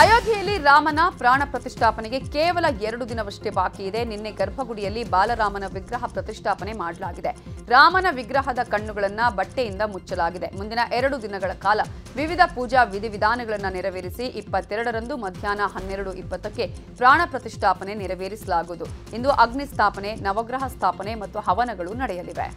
ಅಯೋಧ್ಯೆಯಲ್ಲಿ ರಾಮನ ಪ್ರಾಣ ಪ್ರತಿಷ್ಠಾಪನೆಗೆ ಕೇವಲ ಎರಡು ದಿನವಷ್ಟೇ ಬಾಕಿ ಇದೆ. ನಿನ್ನೆ ಗರ್ಭಗುಡಿಯಲ್ಲಿ ಬಾಲರಾಮನ ವಿಗ್ರಹ ಪ್ರತಿಷ್ಠಾಪನೆ ಮಾಡಲಾಗಿದೆ. ರಾಮನ ವಿಗ್ರಹದ ಕಣ್ಣುಗಳನ್ನ ಬಟ್ಟೆಯಿಂದ ಮುಚ್ಚಲಾಗಿದೆ. ಮುಂದಿನ ಎರಡು ದಿನಗಳ ಕಾಲ ವಿವಿಧ ಪೂಜಾ ವಿಧಿವಿಧಾನಗಳನ್ನು ನೆರವೇರಿಸಿ ಇಪ್ಪತ್ತೆರಡರಂದು ಮಧ್ಯಾಹ್ನ ಹನ್ನೆರಡು ಇಪ್ಪತ್ತಕ್ಕೆ ಪ್ರಾಣ ಪ್ರತಿಷ್ಠಾಪನೆ ನೆರವೇರಿಸಲಾಗುವುದು. ಇಂದು ಅಗ್ನಿ ಸ್ಥಾಪನೆ ನವಗ್ರಹ ಸ್ಥಾಪನೆ ಮತ್ತು ಹವನಗಳು ನಡೆಯಲಿವೆ.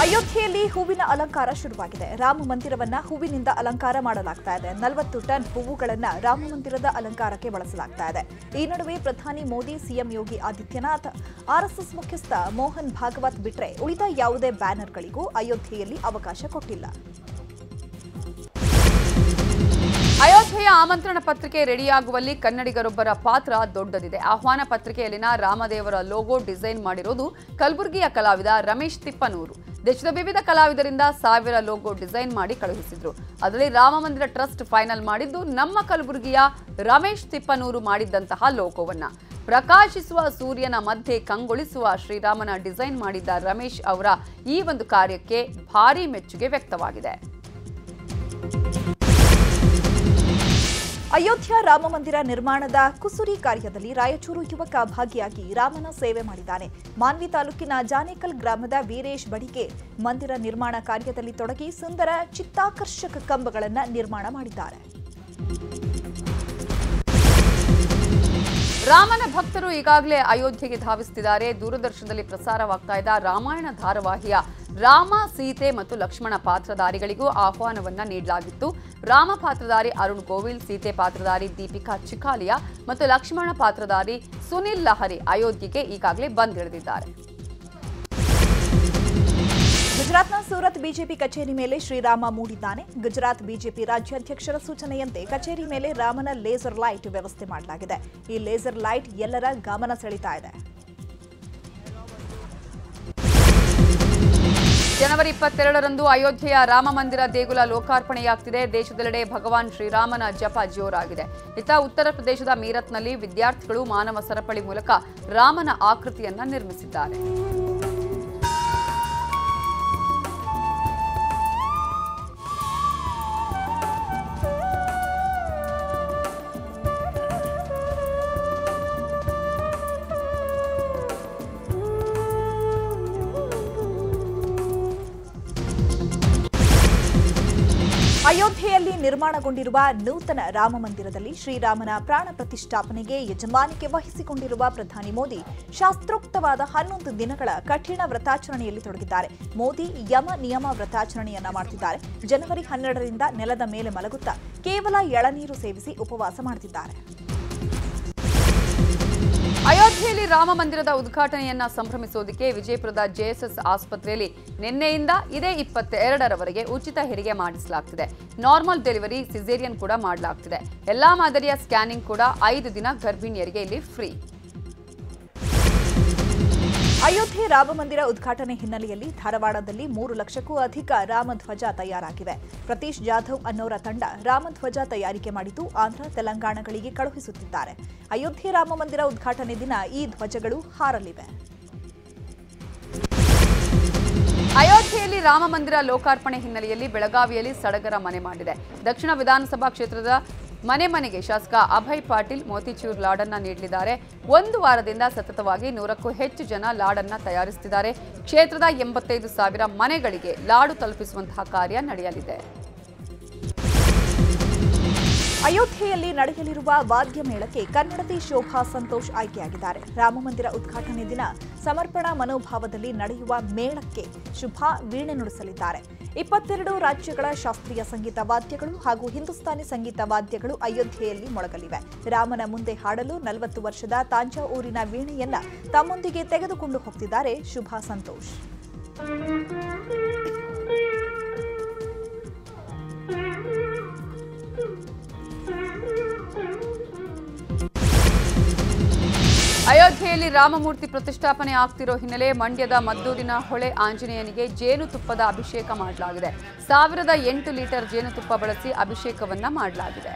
ಅಯೋಧ್ಯೆಯಲ್ಲಿ ಹೂವಿನ ಅಲಂಕಾರ ಶುರುವಾಗಿದೆ. ರಾಮ ಮಂದಿರವನ್ನ ಹೂವಿನಿಂದ ಅಲಂಕಾರ ಮಾಡಲಾಗ್ತಾ ಇದೆ. ನಲವತ್ತು ಟನ್ ಹೂವುಗಳನ್ನ ರಾಮ ಮಂದಿರದ ಅಲಂಕಾರಕ್ಕೆ ಬಳಸಲಾಗ್ತಾ ಇದೆ. ಈ ನಡುವೆ ಪ್ರಧಾನಿ ಮೋದಿ, ಸಿಎಂ ಯೋಗಿ ಆದಿತ್ಯನಾಥ್ ಆರ್ಎಸ್ಎಸ್ ಮುಖ್ಯಸ್ಥ ಮೋಹನ್ ಭಾಗವತ್ ಬಿಟ್ರೆ ಉಳಿದ ಯಾವುದೇ ಬ್ಯಾನರ್ಗಳಿಗೂ ಅಯೋಧ್ಯೆಯಲ್ಲಿ ಅವಕಾಶ ಕೊಟ್ಟಿಲ್ಲ. ಅಯೋಧ್ಯೆಯ ಆಮಂತ್ರಣ ಪತ್ರಿಕೆ ರೆಡಿಯಾಗುವಲ್ಲಿ ಕನ್ನಡಿಗರೊಬ್ಬರ ಪಾತ್ರ ದೊಡ್ಡದಿದೆ. ಆಹ್ವಾನ ಪತ್ರಿಕೆಯಲ್ಲಿನ ರಾಮದೇವರ ಲೋಗೋ ಡಿಸೈನ್ ಮಾಡಿರೋದು ಕಲಬುರಗಿಯ ಕಲಾವಿದ ರಮೇಶ್ ತಿಪ್ಪನೂರು. ದೇಶದ ವಿವಿಧ ಕಲಾವಿದರಿಂದ ಸಾವಿರ ಲೋಗೋ ಡಿಸೈನ್ ಮಾಡಿ ಕಳುಹಿಸಿದ್ರು. ಅದರಲ್ಲಿ ರಾಮ ಮಂದಿರ ಟ್ರಸ್ಟ್ ಫೈನಲ್ ಮಾಡಿದ್ದು ನಮ್ಮ ಕಲಬುರಗಿಯ ರಮೇಶ್ ತಿಪ್ಪನೂರು ಮಾಡಿದ್ದಂತಹ ಲೋಗೋವನ್ನ. ಪ್ರಕಾಶಿಸುವ ಸೂರ್ಯನ ಮಧ್ಯೆ ಕಂಗೊಳಿಸುವ ಶ್ರೀರಾಮನ ಡಿಸೈನ್ ಮಾಡಿದ್ದ ರಮೇಶ್ ಅವರ ಈ ಒಂದು ಕಾರ್ಯಕ್ಕೆ ಭಾರಿ ಮೆಚ್ಚುಗೆ ವ್ಯಕ್ತವಾಗಿದೆ. ಅಯೋಧ್ಯ ರಾಮ ಮಂದಿರ ನಿರ್ಮಾಣದ ಕುಸುರಿ ಕಾರ್ಯದಲ್ಲಿ ರಾಯಚೂರು ಯುವಕ ಭಾಗಿಯಾಗಿ ರಾಮನ ಸೇವೆ ಮಾಡಿದ್ದಾನೆ. ಮಾನ್ವಿ ತಾಲೂಕಿನ ಜಾನೇಕಲ್ ಗ್ರಾಮದ ವೀರೇಶ್ ಬಡಿಗೆ ಮಂದಿರ ನಿರ್ಮಾಣ ಕಾರ್ಯದಲ್ಲಿ ತೊಡಗಿ ಸುಂದರ ಚಿತ್ತಾಕರ್ಷಕ ಕಂಬಗಳನ್ನು ನಿರ್ಮಾಣ ಮಾಡಿದ್ದಾರೆ. ರಾಮನ ಭಕ್ತರು ಈಗಾಗಲೇ ಅಯೋಧ್ಯೆಗೆ ಧಾವಿಸುತ್ತಿದ್ದಾರೆ ದೂರದರ್ಶನದಲ್ಲಿ ಪ್ರಸಾರವಾಗ್ತಾ ಇದ್ದ ರಾಮಾಯಣ ಧಾರಾವಾಹಿಯ ರಾಮ, ಸೀತೆ ಮತ್ತು ಲಕ್ಷ್ಮಣ ಪಾತ್ರಧಾರಿಗಳಿಗೂ ಆಹ್ವಾನವನ್ನ ನೀಡಲಾಗಿತ್ತು. ರಾಮ ಪಾತ್ರಧಾರಿ ಅರುಣ್ ಗೋವಿಲ್, ಸೀತೆ ಪಾತ್ರಧಾರಿ ದೀಪಿಕಾ ಚಿಖಾಲಿಯಾ ಮತ್ತು ಲಕ್ಷ್ಮಣ ಪಾತ್ರಧಾರಿ ಸುನಿಲ್ ಲಹರಿ ಅಯೋಧ್ಯೆಗೆ ಈಗಾಗಲೇ ಬಂದಿಳಿದಿದ್ದಾರೆ. ಗುಜರಾತ್ನ ಸೂರತ್ ಬಿಜೆಪಿ ಕಚೇರಿ ಮೇಲೆ ಶ್ರೀರಾಮ ಮೂಡಿದ್ದಾನೆ. ಗುಜರಾತ್ ಬಿಜೆಪಿ ರಾಜ್ಯಾಧ್ಯಕ್ಷರ ಸೂಚನೆಯಂತೆ ಕಚೇರಿ ಮೇಲೆ ರಾಮನ ಲೇಸರ್ ಲೈಟ್ ವ್ಯವಸ್ಥೆ ಮಾಡಲಾಗಿದೆ. ಈ ಲೇಸರ್ ಲೈಟ್ ಎಲ್ಲರ ಗಮನ ಸೆಳೀತಾ ಇದೆ. ಜನವರಿ ಇಪ್ಪತ್ತೆರಡರಂದು ಅಯೋಧ್ಯೆಯ ರಾಮ ಮಂದಿರ ದೇಗುಲ ಲೋಕಾರ್ಪಣೆಯಾಗ್ತಿದೆ. ದೇಶದೆಲ್ಲೆಡೆ ಭಗವಾನ್ ಶ್ರೀರಾಮನ ಜಪ ಜೋರಾಗಿದೆ. ಇತ್ತ ಉತ್ತರ ಪ್ರದೇಶದ ಮೀರತ್ನಲ್ಲಿ ವಿದ್ಯಾರ್ಥಿಗಳು ಮಾನವ ಸರಪಳಿ ಮೂಲಕ ರಾಮನ ಆಕೃತಿಯನ್ನ ನಿರ್ಮಿಸಿದ್ದಾರೆ. ನಿರ್ಮಾಣಗೊಂಡಿರುವ ನೂತನ ರಾಮಮಂದಿರದಲ್ಲಿ ಶ್ರೀರಾಮನ ಪ್ರಾಣ ಪ್ರತಿಷ್ಠಾಪನೆಗೆ ಯಜಮಾನಿಕೆ ವಹಿಸಿಕೊಂಡಿರುವ ಪ್ರಧಾನಿ ಮೋದಿ ಶಾಸ್ತ್ರೋಕ್ತವಾದ ಹನ್ನೊಂದು ದಿನಗಳ ಕಠಿಣ ವ್ರತಾಚರಣೆಯಲ್ಲಿ ತೊಡಗಿದ್ದಾರೆ. ಮೋದಿ ಯಮ ನಿಯಮ ವ್ರತಾಚರಣೆಯನ್ನ ಮಾಡುತ್ತಿದ್ದಾರೆ ಜನವರಿ ಹನ್ನೆರಡರಿಂದ ನೆಲದ ಮೇಲೆ ಮಲಗುತ್ತಾ ಕೇವಲ ಎಳನೀರು ಸೇವಿಸಿ ಉಪವಾಸ ಮಾಡುತ್ತಿದ್ದಾರೆ ಅಯೋಧ್ಯೆಯಲ್ಲಿ ರಾಮ ಮಂದಿರದ ಉದ್ಘಾಟನೆಯನ್ನ ಸಂಭ್ರಮಿಸುವುದಕ್ಕೆ ವಿಜಯಪುರದ ಜೆಎಸ್ಎಸ್ ಆಸ್ಪತ್ರೆಯಲ್ಲಿ ನಿನ್ನೆಯಿಂದ ಇದೇ ಇಪ್ಪತ್ತೆರಡರವರೆಗೆ ಉಚಿತ ಹೆರಿಗೆ ಮಾಡಿಸಲಾಗ್ತಿದೆ. ನಾರ್ಮಲ್ ಡೆಲಿವರಿ ಸಿಸೇರಿಯನ್ ಕೂಡ ಮಾಡಲಾಗ್ತಿದೆ. ಎಲ್ಲಾ ಮಾದರಿಯ ಸ್ಕ್ಯಾನಿಂಗ್ ಕೂಡ ಐದು ದಿನ ಗರ್ಭಿಣಿಯರಿಗೆ ಇಲ್ಲಿ ಫ್ರೀ. ಅಯೋಧ್ಯೆ ರಾಮಮಂದಿರ ಉದ್ಘಾಟನೆ ಹಿನ್ನೆಲೆಯಲ್ಲಿ ಧಾರವಾಡದಲ್ಲಿ ಮೂರು ಲಕ್ಷಕ್ಕೂ ಅಧಿಕ ರಾಮಧ್ವಜ ತಯಾರಾಗಿವೆ. ಪ್ರತೀಶ್ ಜಾಧವ್ ಅನ್ನೋರ ತಂಡ ರಾಮಧ್ವಜ ತಯಾರಿಕೆ ಮಾಡಿದ್ದು ಆಂಧ್ರ, ತೆಲಂಗಾಣಗಳಿಗೆ ಕಳುಹಿಸುತ್ತಿದ್ದಾರೆ. ಅಯೋಧ್ಯೆ ರಾಮಮಂದಿರ ಉದ್ಘಾಟನೆ ದಿನ ಈ ಧ್ವಜಗಳು ಹಾರಲಿವೆ. ಅಯೋಧ್ಯೆಯಲ್ಲಿ ರಾಮಮಂದಿರ ಲೋಕಾರ್ಪಣೆ ಹಿನ್ನೆಲೆಯಲ್ಲಿ ಬೆಳಗಾವಿಯಲ್ಲಿ ಸಡಗರ ಮನೆ ಮಾಡಿದೆ. ದಕ್ಷಿಣ ವಿಧಾನಸಭಾ ಕ್ಷೇತ್ರದ ಮನೆ ಮನೆಗೆ ಶಾಸಕ ಅಭಯ್ ಪಾಟೀಲ್ ಮೋತಿಚೂರ್ ಲಾಡನ್ನ ನೀಡಲಿದ್ದಾರೆ. ಒಂದು ವಾರದಿಂದ ಸತತವಾಗಿ ನೂರಕ್ಕೂ ಹೆಚ್ಚು ಜನ ಲಾಡನ್ನ ತಯಾರಿಸುತ್ತಿದ್ದಾರೆ ಕ್ಷೇತ್ರದ ಎಂಬತ್ತೈದು ಸಾವಿರ ಮನೆಗಳಿಗೆ ಲಾಡು ತಲುಪಿಸುವಂತಹ ಕಾರ್ಯ ನಡೆಯಲಿದೆ. ಅಯೋಧ್ಯೆಯಲ್ಲಿ ನಡೆಯಲಿರುವ ವಾದ್ಯ ಮೇಳಕ್ಕೆ ಕನ್ನಡತಿ ಶೋಭಾ ಸಂತೋಷ್ ಆಯ್ಕೆಯಾಗಿದ್ದಾರೆ. ರಾಮಮಂದಿರ ಉದ್ಘಾಟನೆ ದಿನ ಸಮರ್ಪಣಾ ಮನೋಭಾವದಲ್ಲಿ ನಡೆಯುವ ಮೇಳಕ್ಕೆ ಶುಭಾ ವೀಣೆ ನುಡಿಸಲಿದ್ದಾರೆ. ಇಪ್ಪತ್ತೆರಡು ರಾಜ್ಯಗಳ ಶಾಸ್ತ್ರೀಯ ಸಂಗೀತ ವಾದ್ಯಗಳು ಹಾಗೂ ಹಿಂದೂಸ್ತಾನಿ ಸಂಗೀತ ವಾದ್ಯಗಳು ಅಯೋಧ್ಯೆಯಲ್ಲಿ ಮೊಳಗಲಿವೆ. ರಾಮನ ಮುಂದೆ ಹಾಡಲು ನಲವತ್ತು ವರ್ಷದ ತಾಂಜಾವೂರಿನ ವೀಣೆಯನ್ನ ತಮ್ಮೊಂದಿಗೆ ತೆಗೆದುಕೊಂಡು ಹೋಗ್ತಿದ್ದಾರೆ ಶುಭಾ ಸಂತೋಷ್. ಅಯೋಧ್ಯೆಯಲ್ಲಿ ರಾಮಮೂರ್ತಿ ಪ್ರತಿಷ್ಠಾಪನೆ ಆಗ್ತಿರೋ ಹಿನ್ನೆಲೆ ಮಂಡ್ಯದ ಮದ್ದೂರಿನ ಹೊಳೆ ಆಂಜನೇಯನಿಗೆ ಜೇನುತುಪ್ಪದ ಅಭಿಷೇಕ ಮಾಡಲಾಗಿದೆ. ಸಾವಿರದ ಎಂಟು ಲೀಟರ್ ಜೇನುತುಪ್ಪ ಬಳಸಿ ಅಭಿಷೇಕವನ್ನ ಮಾಡಲಾಗಿದೆ.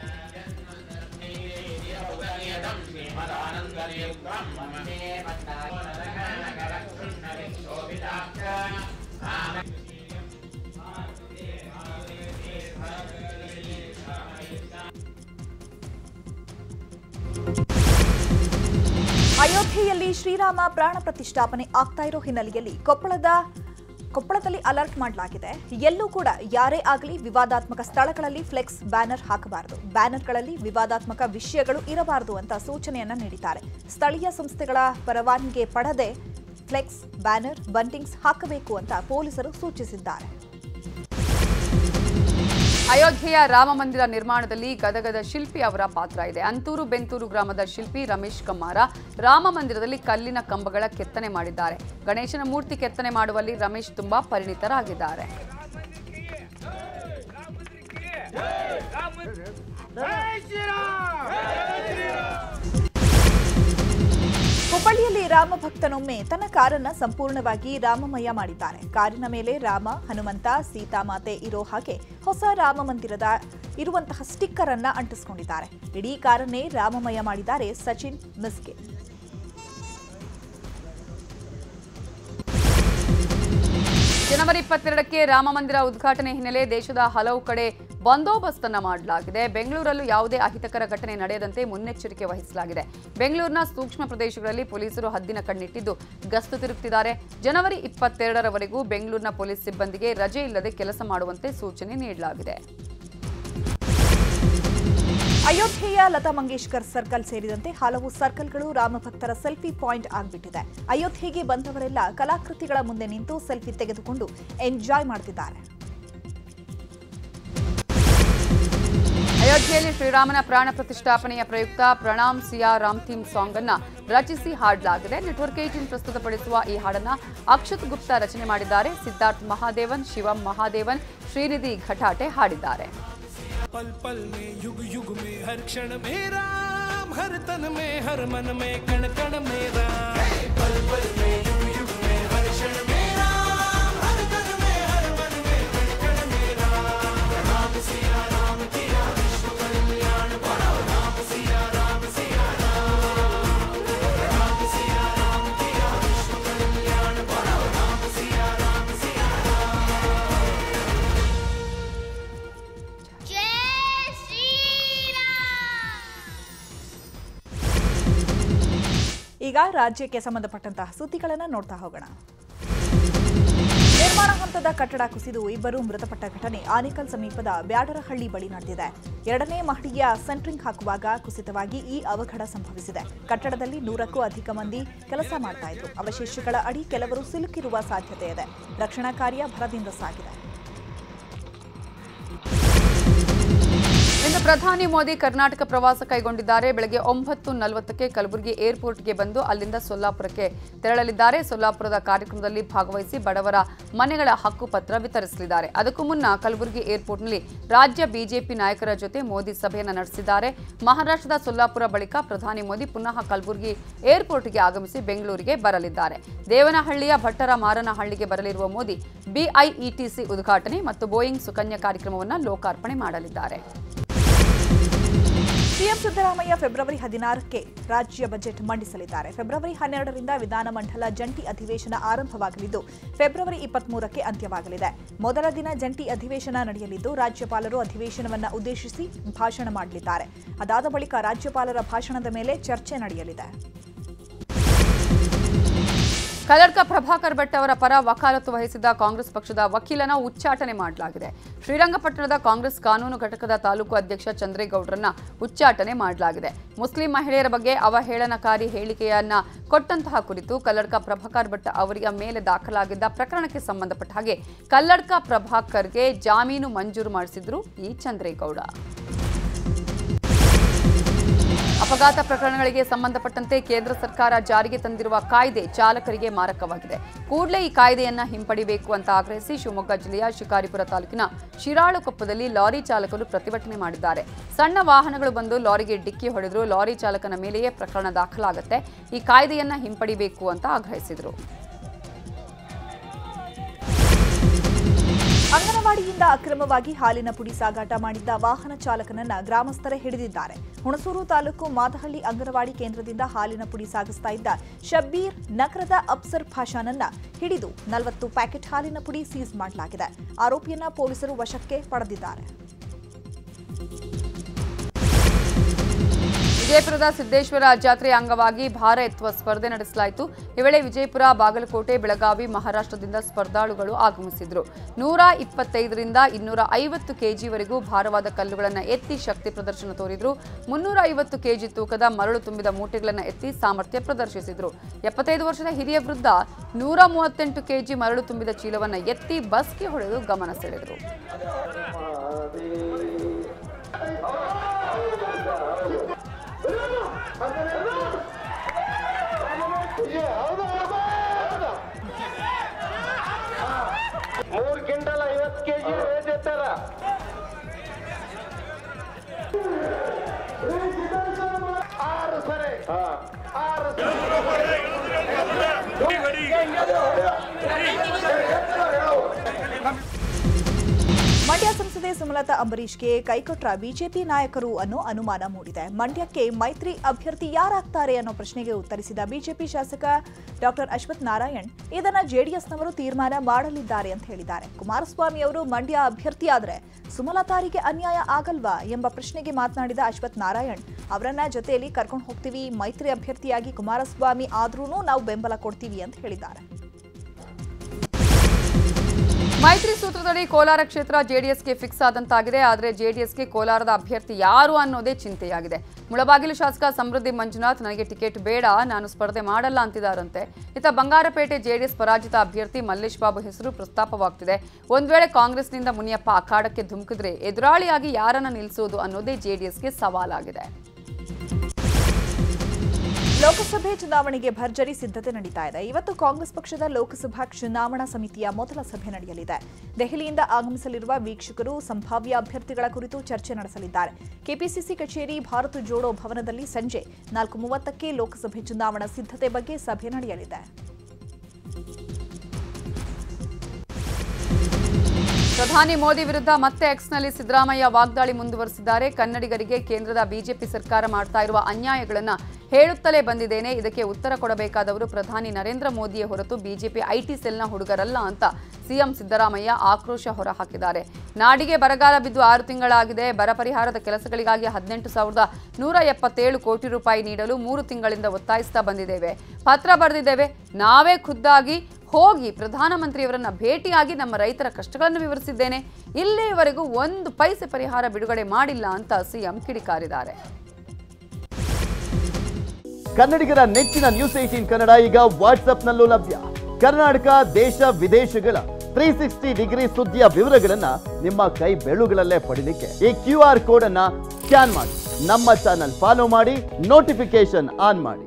ಅಯೋಧ್ಯೆಯಲ್ಲಿ ಶ್ರೀರಾಮ ಪ್ರಾಣ ಪ್ರತಿಷ್ಠಾಪನೆ ಆಗ್ತಾ ಇರೋ ಹಿನ್ನೆಲೆಯಲ್ಲಿ ಕೊಪ್ಪಳದ, ಕೊಪ್ಪಳದಲ್ಲಿ ಅಲರ್ಟ್ ಮಾಡಲಾಗಿದೆ. ಎಲ್ಲೂ ಕೂಡ ಯಾರೇ ಆಗಲಿ ವಿವಾದಾತ್ಮಕ ಸ್ಥಳಗಳಲ್ಲಿ ಫ್ಲೆಕ್ಸ್ ಬ್ಯಾನರ್ ಹಾಕಬಾರದು. ಬ್ಯಾನರ್ಗಳಲ್ಲಿ ವಿವಾದಾತ್ಮಕ ವಿಷಯಗಳು ಇರಬಾರದು ಅಂತ ಸೂಚನೆಯನ್ನ ನೀಡಿದ್ದಾರೆ. ಸ್ಥಳೀಯ ಸಂಸ್ಥೆಗಳ ಪರವಾನಿಗೆ ಪಡೆದೇ ಫ್ಲೆಕ್ಸ್ ಬ್ಯಾನರ್, ಬಂಟಿಂಗ್ಸ್ ಹಾಕಬೇಕು ಅಂತ ಪೊಲೀಸರು ಸೂಚಿಸಿದ್ದಾರೆ. ಅಯೋಧ್ಯೆಯ ರಾಮ ಮಂದಿರ ನಿರ್ಮಾಣದಲ್ಲಿ ಗದಗದ ಶಿಲ್ಪಿ ಅವರ ಪಾತ್ರ ಇದೆ. ಅಂತೂರು ಬೆಂತೂರು ಗ್ರಾಮದ ಶಿಲ್ಪಿ ರಮೇಶ್ ಕಮ್ಮಾರ ರಾಮ ಮಂದಿರದಲ್ಲಿ ಕಲ್ಲಿನ ಕಂಬಗಳ ಕೆತ್ತನೆ ಮಾಡಿದ್ದಾರೆ. ಗಣೇಶನ ಮೂರ್ತಿ ಕೆತ್ತನೆ ಮಾಡುವಲ್ಲಿ ರಮೇಶ್ ತುಂಬಾ ಪರಿಣಿತರಾಗಿದ್ದಾರೆ. ಹುಬ್ಬಳ್ಳಿಯಲ್ಲಿ ರಾಮ ಭಕ್ತನೊಮ್ಮೆ ತನ್ನ ಕಾರನ್ನ ಸಂಪೂರ್ಣವಾಗಿ ರಾಮಮಯ ಮಾಡಿದ್ದಾರೆ. ಕಾರಿನ ಮೇಲೆ ರಾಮ, ಹನುಮಂತ ಸೀತಾಮಾತೆ ಇರೋ ಹಾಗೆ ಹೊಸ ರಾಮ ಮಂದಿರದ ಇರುವಂತಹ ಸ್ಟಿಕ್ಕರ್ ಅನ್ನ ಅಂಟಿಸ್ಕೊಂಡಿದ್ದಾರೆ. ಇಡೀ ಕಾರನ್ನೇ ರಾಮಮಯ ಮಾಡಿದ್ದಾರೆ ಸಚಿನ್ ಮಿಸ್ಗೆ ಜನವರಿ ಇಪ್ಪತ್ತೆರಡಕ್ಕೆ ರಾಮಮಂದಿರ ಉದ್ಘಾಟನೆ ಹಿನ್ನೆಲೆ ದೇಶದ ಹಲವು ಕಡೆ ಬಂದೋಬಸ್ತ್ ಅನ್ನ ಮಾಡಲಾಗಿದೆ. ಬೆಂಗಳೂರಲ್ಲೂ ಯಾವುದೇ ಅಹಿತಕರ ಘಟನೆ ನಡೆಯದಂತೆ ಮುನ್ನೆಚ್ಚರಿಕೆ ವಹಿಸಲಾಗಿದೆ. ಬೆಂಗಳೂರಿನ ಸೂಕ್ಷ್ಮ ಪ್ರದೇಶಗಳಲ್ಲಿ ಪೊಲೀಸರು ಹದ್ದಿನ ಕಣ್ಣಿಟ್ಟಿದ್ದು ಗಸ್ತು ತಿರುಗುತ್ತಿದ್ದಾರೆ ಜನವರಿ ಇಪ್ಪತ್ತೆರಡರವರೆಗೂ ಬೆಂಗಳೂರಿನ ಪೊಲೀಸ್ ಸಿಬ್ಬಂದಿಗೆ ರಜೆ ಇಲ್ಲದೆ ಕೆಲಸ ಮಾಡುವಂತೆ ಸೂಚನೆ ನೀಡಲಾಗಿದೆ. ಅಯೋಧ್ಯೆಯ ಲತಾ ಮಂಗೇಶ್ಕರ್ ಸರ್ಕಲ್ ಸೇರಿದಂತೆ ಹಲವು ಸರ್ಕಲ್ಗಳು ರಾಮಭಕ್ತರ ಸೆಲ್ಫಿ ಪಾಯಿಂಟ್ ಆಗಿಬಿಟ್ಟಿದೆ. ಅಯೋಧ್ಯೆಗೆ ಬಂದವರೆಲ್ಲ ಕಲಾಕೃತಿಗಳ ಮುಂದೆ ನಿಂತು ಸೆಲ್ಫಿ ತೆಗೆದುಕೊಂಡು ಎಂಜಾಯ್ ಮಾಡ್ತಿದ್ದಾರೆ. ಅಯೋಧ್ಯೆಯಲ್ಲಿ ಶ್ರೀರಾಮನ ಪ್ರಾಣ ಪ್ರತಿಷ್ಠಾಪನೆಯ ಪ್ರಯುಕ್ತ ಪ್ರಣಾಮ್ ಸಿಯಾ ರಾಮ್ ಥೀಮ್ ಸಾಂಗ್ ಅನ್ನ ರಚಿಸಿ ಹಾಡಲಾಗಿದೆ. ನೆಟ್ವರ್ಕ್ ಏಟಿನ್ ಪ್ರಸ್ತುತಪಡಿಸುವ ಈ ಹಾಡನ್ನ ಅಕ್ಷತ್ ಗುಪ್ತಾ ರಚನೆ ಮಾಡಿದ್ದಾರೆ. ಸಿದ್ಧಾರ್ಥ್ ಮಹಾದೇವನ್, ಶಿವಂ ಮಹಾದೇವನ್, ಶ್ರೀನಿಧಿ ಘಟಾಟೆ ಹಾಡಿದ್ದಾರೆ. पल पल में, युग युग में, हर क्षण में राम, हर तन में, हर मन में, कण कण में राम। पल पल में, युग युग में, हर क्षण में। ಈಗ ರಾಜ್ಯಕ್ಕೆ ಸಂಬಂಧಪಟ್ಟಂತಹ ಸುದ್ದಿಗಳನ್ನು ನೋಡ್ತಾ ಹೋಗೋಣ. ನಿರ್ಮಾಣ ಹಂತದ ಕಟ್ಟಡ ಕುಸಿದು ಇಬ್ಬರು ಮೃತಪಟ್ಟ ಘಟನೆ ಆನೇಕಲ್ ಸಮೀಪದ ಬ್ಯಾಡರಹಳ್ಳಿ ಬಳಿ ನಡೆದಿದೆ. ಎರಡನೇ ಮಹಡಿಯ ಸೆಂಟ್ರಿಂಗ್ ಹಾಕುವಾಗ ಕುಸಿತವಾಗಿ ಈ ಅವಘಡ ಸಂಭವಿಸಿದೆ. ಕಟ್ಟಡದಲ್ಲಿ ನೂರಕ್ಕೂ ಅಧಿಕ ಮಂದಿ ಕೆಲಸ ಮಾಡ್ತಾ ಇದ್ರು. ಅವಶೇಷಗಳ ಅಡಿ ಕೆಲವರು ಸಿಲುಕಿರುವ ಸಾಧ್ಯತೆ ಇದೆ. ರಕ್ಷಣಾ ಕಾರ್ಯ ಭರದಿಂದ ಸಾಗಿದೆ. ಇಂದು ಪ್ರಧಾನಿ ಮೋದಿ ಕರ್ನಾಟಕ ಪ್ರವಾಸ ಕೈಗೊಂಡಿದ್ದಾರೆ. ಬೆಳಗ್ಗೆ ಒಂಬತ್ತು ನಲವತ್ತಕ್ಕೆ ಕಲಬುರಗಿ ಏರ್ಪೋರ್ಟ್ಗೆ ಬಂದು ಅಲ್ಲಿಂದ ಸೊಲ್ಲಾಪುರಕ್ಕೆ ತೆರಳಲಿದ್ದಾರೆ. ಸೊಲ್ಲಾಪುರದ ಕಾರ್ಯಕ್ರಮದಲ್ಲಿ ಭಾಗವಹಿಸಿ ಬಡವರ ಮನೆಗಳ ಹಕ್ಕುಪತ್ರ ವಿತರಿಸಲಿದ್ದಾರೆ. ಅದಕ್ಕೂ ಮುನ್ನ ಕಲಬುರಗಿ ಏರ್ಪೋರ್ಟ್ನಲ್ಲಿ ರಾಜ್ಯ ಬಿಜೆಪಿ ನಾಯಕರ ಜೊತೆ ಮೋದಿ ಸಭೆಯನ್ನು ನಡೆಸಿದ್ದಾರೆ. ಮಹಾರಾಷ್ಟ್ರದ ಸೊಲ್ಲಾಪುರ ಬಳಿಕ ಪ್ರಧಾನಿ ಮೋದಿ ಪುನಃ ಕಲಬುರಗಿ ಏರ್ಪೋರ್ಟ್ಗೆ ಆಗಮಿಸಿ ಬೆಂಗಳೂರಿಗೆ ಬರಲಿದ್ದಾರೆ. ದೇವನಹಳ್ಳಿಯ ಭಟ್ಟರ ಮಾರನಹಳ್ಳಿಗೆ ಬರಲಿರುವ ಮೋದಿ ಬಿಐಇಟಿಸಿ ಉದ್ಘಾಟನೆ ಮತ್ತು ಬೋಯಿಂಗ್ ಸುಕನ್ಯಾ ಕಾರ್ಯಕ್ರಮವನ್ನು ಲೋಕಾರ್ಪಣೆ ಮಾಡಲಿದ್ದಾರೆ. ಸಿಎಂ ಸಿದ್ದರಾಮಯ್ಯ ಫೆಬ್ರವರಿ ಹದಿನಾರಕ್ಕೆ ರಾಜ್ಯ ಬಜೆಟ್ ಮಂಡಿಸಲಿದ್ದಾರೆ. ಫೆಬ್ರವರಿ ಹನ್ನೆರಡರಿಂದ ವಿಧಾನಮಂಡಲ ಜಂಟಿ ಅಧಿವೇಶನ ಆರಂಭವಾಗಲಿದ್ದು, ಫೆಬ್ರವರಿ ಇಪ್ಪತ್ಮೂರಕ್ಕೆ ಅಂತ್ಯವಾಗಲಿದೆ. ಮೊದಲ ದಿನ ಜಂಟಿ ಅಧಿವೇಶನ ನಡೆಯಲಿದ್ದು, ರಾಜ್ಯಪಾಲರು ಅಧಿವೇಶನವನ್ನು ಉದ್ದೇಶಿಸಿ ಭಾಷಣ ಮಾಡಲಿದ್ದಾರೆ. ಅದಾದ ಬಳಿಕ ರಾಜ್ಯಪಾಲರ ಭಾಷಣದ ಮೇಲೆ ಚರ್ಚೆ ನಡೆಯಲಿದೆ. ಕಲ್ಲಡ್ಕ ಪ್ರಭಾಕರ್ ಭಟ್ ಅವರ ಪರ ವಕಾಲತ್ತು ವಹಿಸಿದ್ದ ಕಾಂಗ್ರೆಸ್ ಪಕ್ಷದ ವಕೀಲನ ಉಚ್ಚಾಟನೆ ಮಾಡಲಾಗಿದೆ. ಶ್ರೀರಂಗಪಟ್ಟಣದ ಕಾಂಗ್ರೆಸ್ ಕಾನೂನು ಘಟಕದ ತಾಲೂಕು ಅಧ್ಯಕ್ಷ ಚಂದ್ರೇಗೌಡರನ್ನ ಉಚ್ಚಾಟನೆ ಮಾಡಲಾಗಿದೆ. ಮುಸ್ಲಿಂ ಮಹಿಳೆಯರ ಬಗ್ಗೆ ಅವಹೇಳನಕಾರಿ ಹೇಳಿಕೆಯನ್ನ ಕೊಟ್ಟಂತಹ ಕುರಿತು ಕಲ್ಲಡ್ಕ ಪ್ರಭಾಕರ್ ಭಟ್ ಅವರಿಗೆ ಮೇಲೆ ದಾಖಲಾಗಿದ್ದ ಪ್ರಕರಣಕ್ಕೆ ಸಂಬಂಧಪಟ್ಟ ಹಾಗೆ ಕಲ್ಲಡ್ಕ ಪ್ರಭಾಕರ್ಗೆ ಜಾಮೀನು ಮಂಜೂರು ಮಾಡಿಸಿದ್ರು ಈ ಚಂದ್ರೇಗೌಡ. ಅಪಘಾತ ಪ್ರಕರಣಗಳಿಗೆ ಸಂಬಂಧಪಟ್ಟಂತೆ ಕೇಂದ್ರ ಸರ್ಕಾರ ಜಾರಿಗೆ ತಂದಿರುವ ಕಾಯ್ದೆ ಚಾಲಕರಿಗೆ ಮಾರಕವಾಗಿದೆ. ಕೂಡಲೇ ಈ ಕಾಯ್ದೆಯನ್ನ ಹಿಂಪಡಿಬೇಕು ಅಂತ ಆಗ್ರಹಿಸಿ ಶಿವಮೊಗ್ಗ ಜಿಲ್ಲೆಯ ಶಿಕಾರಿಪುರ ತಾಲೂಕಿನ ಶಿರಾಳುಕೊಪ್ಪದಲ್ಲಿ ಲಾರಿ ಚಾಲಕರು ಪ್ರತಿಭಟನೆ ಮಾಡಿದ್ದಾರೆ. ಸಣ್ಣ ವಾಹನಗಳು ಬಂದು ಲಾರಿಗೆ ಡಿಕ್ಕಿ ಹೊಡೆದ್ರು. ಲಾರಿ ಚಾಲಕನ ಮೇಲೆಯೇ ಪ್ರಕರಣ ದಾಖಲಾಗುತ್ತೆ. ಈ ಕಾಯ್ದೆಯನ್ನ ಹಿಂಪಡಿಬೇಕು ಅಂತ ಆಗ್ರಹಿಸಿದರು. ಅಂಗನವಾಡಿಯಿಂದ ಅಕ್ರಮವಾಗಿ ಹಾಲಿನ ಪುಡಿ ಸಾಗಾಟ ಮಾಡಿದ್ದ ವಾಹನ ಚಾಲಕನನ್ನ ಗ್ರಾಮಸ್ಥರೇ ಹಿಡಿದಿದ್ದಾರೆ. ಹುಣಸೂರು ತಾಲೂಕು ಮಾದಹಳ್ಳಿ ಅಂಗನವಾಡಿ ಕೇಂದ್ರದಿಂದ ಹಾಲಿನ ಪುಡಿ ಸಾಗಿಸ್ತಾ ಇದ್ದ ಶಬ್ಬೀರ್ ನಗರದ ಅಪ್ಸರ್ ಭಾಷಾನನ್ನ ಹಿಡಿದು ನಲವತ್ತು ಪ್ಯಾಕೆಟ್ ಹಾಲಿನ ಪುಡಿ ಸೀಸ್ ಮಾಡಲಾಗಿದೆ. ಆರೋಪಿಯನ್ನ ಪೊಲೀಸರು ವಶಕ್ಕೆ ಪಡೆದಿದ್ದಾರೆ. ವಿಜಯಪುರದ ಸಿದ್ದೇಶ್ವರ ಜಾತ್ರೆಯ ಅಂಗವಾಗಿ ಭಾರ ಎತ್ತುವ ಸ್ಪರ್ಧೆ ನಡೆಸಲಾಯಿತು. ಈ ವೇಳೆ ವಿಜಯಪುರ, ಬಾಗಲಕೋಟೆ, ಬೆಳಗಾವಿ, ಮಹಾರಾಷ್ಟ್ರದಿಂದ ಸ್ಪರ್ಧಾಳುಗಳು ಆಗಮಿಸಿದ್ರು. ನೂರ ಇಪ್ಪತ್ತೈದರಿಂದ ಇನ್ನೂರ ಐವತ್ತು ಕೆಜಿವರೆಗೂ ಭಾರವಾದ ಕಲ್ಲುಗಳನ್ನು ಎತ್ತಿ ಶಕ್ತಿ ಪ್ರದರ್ಶನ ತೋರಿದ್ರು. ಮುನ್ನೂರ ಐವತ್ತು ಕೆಜಿ ತೂಕದ ಮರಳು ತುಂಬಿದ ಮೂಟೆಗಳನ್ನು ಎತ್ತಿ ಸಾಮರ್ಥ್ಯ ಪ್ರದರ್ಶಿಸಿದ್ರು. ಎಪ್ಪತ್ತೈದು ವರ್ಷದ ಹಿರಿಯ ವೃದ್ಧ ನೂರ ಮೂವತ್ತೆಂಟು ಕೆಜಿ ಮರಳು ತುಂಬಿದ ಚೀಲವನ್ನು ಎತ್ತಿ ಬಸ್ಗೆ ಹೊಡೆದು ಗಮನ ಸೆಳೆದರು. ಮೂರ್ ಕ್ವಿಂಟಲ್ ಐವತ್ತು ಕೆಜಿ ರೇಟ್ ಎತ್ತಾರ ಆರು ಸರಿ ಆರು ಮಂಡ್ಯ ಸಂಸದೆ ಸುಮಲತಾ ಅಂಬರೀಷ್ಗೆ ಕೈಕೊಟ್ರ ಬಿಜೆಪಿ ನಾಯಕರು ಅನ್ನೋ ಅನುಮಾನ ಮೂಡಿದೆ. ಮಂಡ್ಯಕ್ಕೆ ಮೈತ್ರಿ ಅಭ್ಯರ್ಥಿ ಯಾರಾಗ್ತಾರೆ ಅನ್ನೋ ಪ್ರಶ್ನೆಗೆ ಉತ್ತರಿಸಿದ ಬಿಜೆಪಿ ಶಾಸಕ ಡಾಕ್ಟರ್ ಅಶ್ವಥ್ ನಾರಾಯಣ್, ಇದನ್ನ ಜೆಡಿಎಸ್ನವರು ತೀರ್ಮಾನ ಮಾಡಲಿದ್ದಾರೆ ಅಂತ ಹೇಳಿದ್ದಾರೆ. ಕುಮಾರಸ್ವಾಮಿ ಅವರು ಮಂಡ್ಯ ಅಭ್ಯರ್ಥಿ ಆದ್ರೆ ಸುಮಲತಾರಿಗೆ ಅನ್ಯಾಯ ಆಗಲ್ವಾ ಎಂಬ ಪ್ರಶ್ನೆಗೆ ಮಾತನಾಡಿದ ಅಶ್ವಥ್ ನಾರಾಯಣ್, ಅವರನ್ನ ಜೊತೆಯಲ್ಲಿ ಕರ್ಕೊಂಡು ಹೋಗ್ತೀವಿ, ಮೈತ್ರಿ ಅಭ್ಯರ್ಥಿಯಾಗಿ ಕುಮಾರಸ್ವಾಮಿ ಆದ್ರೂ ನಾವು ಬೆಂಬಲ ಕೊಡ್ತೀವಿ ಅಂತ ಹೇಳಿದ್ದಾರೆ. ಮೈತ್ರಿ ಸೂತ್ರದಡಿ ಕೋಲಾರ ಕ್ಷೇತ್ರ ಜೆಡಿಎಸ್ಗೆ ಫಿಕ್ಸ್ ಆದಂತಾಗಿದೆ. ಆದರೆ ಜೆಡಿಎಸ್ಗೆ ಕೋಲಾರದ ಅಭ್ಯರ್ಥಿ ಯಾರು ಅನ್ನೋದೇ ಚಿಂತೆಯಾಗಿದೆ. ಮುಳಬಾಗಿಲು ಶಾಸಕ ಸಮೃದ್ಧಿ ಮಂಜುನಾಥ್, ನನಗೆ ಟಿಕೆಟ್ ಬೇಡ, ನಾನು ಸ್ಪರ್ಧೆ ಮಾಡಲ್ಲ ಅಂತಿದ್ದಾರಂತೆ. ಇತ್ತ ಬಂಗಾರಪೇಟೆ ಜೆಡಿಎಸ್ ಪರಾಜಿತ ಅಭ್ಯರ್ಥಿ ಮಲ್ಲೇಶ್ ಬಾಬು ಹೆಸರು ಪ್ರಸ್ತಾಪವಾಗ್ತಿದೆ. ಒಂದು ವೇಳೆ ಕಾಂಗ್ರೆಸ್ನಿಂದ ಮುನಿಯಪ್ಪ ಅಖಾಡಕ್ಕೆ ಧುಮುಕಿದ್ರೆ ಎದುರಾಳಿಯಾಗಿ ಯಾರನ್ನ ನಿಲ್ಲಿಸೋದು ಅನ್ನೋದೇ ಜೆಡಿಎಸ್ಗೆ ಸವಾಲಾಗಿದೆ. ಲೋಕಸಭೆ ಚುನಾವಣೆಗೆ ಭರ್ಜರಿ ಸಿದ್ಧತೆ ನಡೀತಾ ಇದೆ. ಇವತ್ತು ಕಾಂಗ್ರೆಸ್ ಪಕ್ಷದ ಲೋಕಸಭಾ ಚುನಾವಣಾ ಸಮಿತಿಯ ಮೊದಲ ಸಭೆ ನಡೆಯಲಿದೆ. ದೆಹಲಿಯಿಂದ ಆಗಮಿಸಲಿರುವ ವೀಕ್ಷಕರು, ಸಂಭಾವ್ಯ ಅಭ್ಯರ್ಥಿಗಳ ಕುರಿತು ಚರ್ಚೆ ನಡೆಸಲಿದ್ದಾರೆ. ಕೆಪಿಸಿಸಿ ಕಚೇರಿ ಭಾರತ ಜೋಡೋ ಭವನದಲ್ಲಿ ಸಂಜೆ ನಾಲ್ಕು ಮೂವತ್ತಕ್ಕೆ ಲೋಕಸಭೆ ಚುನಾವಣಾ ಸಿದ್ಧತೆ ಬಗ್ಗೆ ಸಭೆ ನಡೆಯಲಿದೆ. ಪ್ರಧಾನಿ ಮೋದಿ ವಿರುದ್ಧ ಮತ್ತೆ ಎಕ್ಸ್ನಲ್ಲಿ ಸಿದ್ದರಾಮಯ್ಯ ವಾಗ್ದಾಳಿ ಮುಂದುವರೆಸಿದ್ದಾರೆ. ಕನ್ನಡಿಗರಿಗೆ ಕೇಂದ್ರದ ಬಿಜೆಪಿ ಸರ್ಕಾರ ಮಾಡ್ತಾ ಇರುವ ಅನ್ಯಾಯಗಳನ್ನು ಹೇಳುತ್ತಲೇ ಬಂದಿದ್ದೇನೆ. ಇದಕ್ಕೆ ಉತ್ತರ ಕೊಡಬೇಕಾದವರು ಪ್ರಧಾನಿ ನರೇಂದ್ರ ಮೋದಿಯೇ ಹೊರತು ಬಿಜೆಪಿ ಐಟಿ ಸೆಲ್ನ ಹುಡುಗರಲ್ಲ ಅಂತ ಸಿಎಂ ಸಿದ್ದರಾಮಯ್ಯ ಆಕ್ರೋಶ ಹೊರಹಾಕಿದ್ದಾರೆ. ನಾಡಿಗೆ ಬರಗಾಲ ಬಿದ್ದು ಆರು ತಿಂಗಳಾಗಿದೆ. ಬರ ಪರಿಹಾರದ ಕೆಲಸಗಳಿಗಾಗಿ ಹದಿನೆಂಟು ಸಾವಿರದ ನೂರ ಎಪ್ಪತ್ತೇಳು ಕೋಟಿ ರೂಪಾಯಿ ನೀಡಲು ಮೂರು ತಿಂಗಳಿಂದ ಒತ್ತಾಯಿಸ್ತಾ ಬಂದಿದ್ದೇವೆ. ಪತ್ರ ಬರೆದಿದ್ದೇವೆ. ನಾವೇ ಖುದ್ದಾಗಿ ಹೋಗಿ ಪ್ರಧಾನಮಂತ್ರಿಯವರನ್ನು ಭೇಟಿಯಾಗಿ ನಮ್ಮ ರೈತರ ಕಷ್ಟಗಳನ್ನು ವಿವರಿಸಿದ್ದೇನೆ. ಇಲ್ಲಿಯವರೆಗೂ ಒಂದು ಪೈಸೆ ಪರಿಹಾರ ಬಿಡುಗಡೆ ಮಾಡಿಲ್ಲ ಅಂತ ಸಿಎಂ ಕಿಡಿಕಾರಿದ್ದಾರೆ. ಕನ್ನಡಿಗರ ನೆಚ್ಚಿನ ನ್ಯೂಸ್ ಏಟೀನ್ ಕನ್ನಡ ಈಗ ವಾಟ್ಸ್ಆಪ್ನಲ್ಲೂ ಲಭ್ಯ. ಕರ್ನಾಟಕ, ದೇಶ, ವಿದೇಶಗಳ ತ್ರೀ ಸಿಕ್ಸ್ಟಿ ಡಿಗ್ರಿ ಸುದ್ದಿಯ ವಿವರಗಳನ್ನ ನಿಮ್ಮ ಕೈ ಬೆಳುಗಳಲ್ಲೇ ಪಡಿಲಿಕ್ಕೆ ಈ ಕ್ಯೂ ಆರ್ ಕೋಡ್ ಅನ್ನ ಸ್ಕ್ಯಾನ್ ಮಾಡಿ. ನಮ್ಮ ಚಾನಲ್ ಫಾಲೋ ಮಾಡಿ ನೋಟಿಫಿಕೇಶನ್ ಆನ್ ಮಾಡಿ.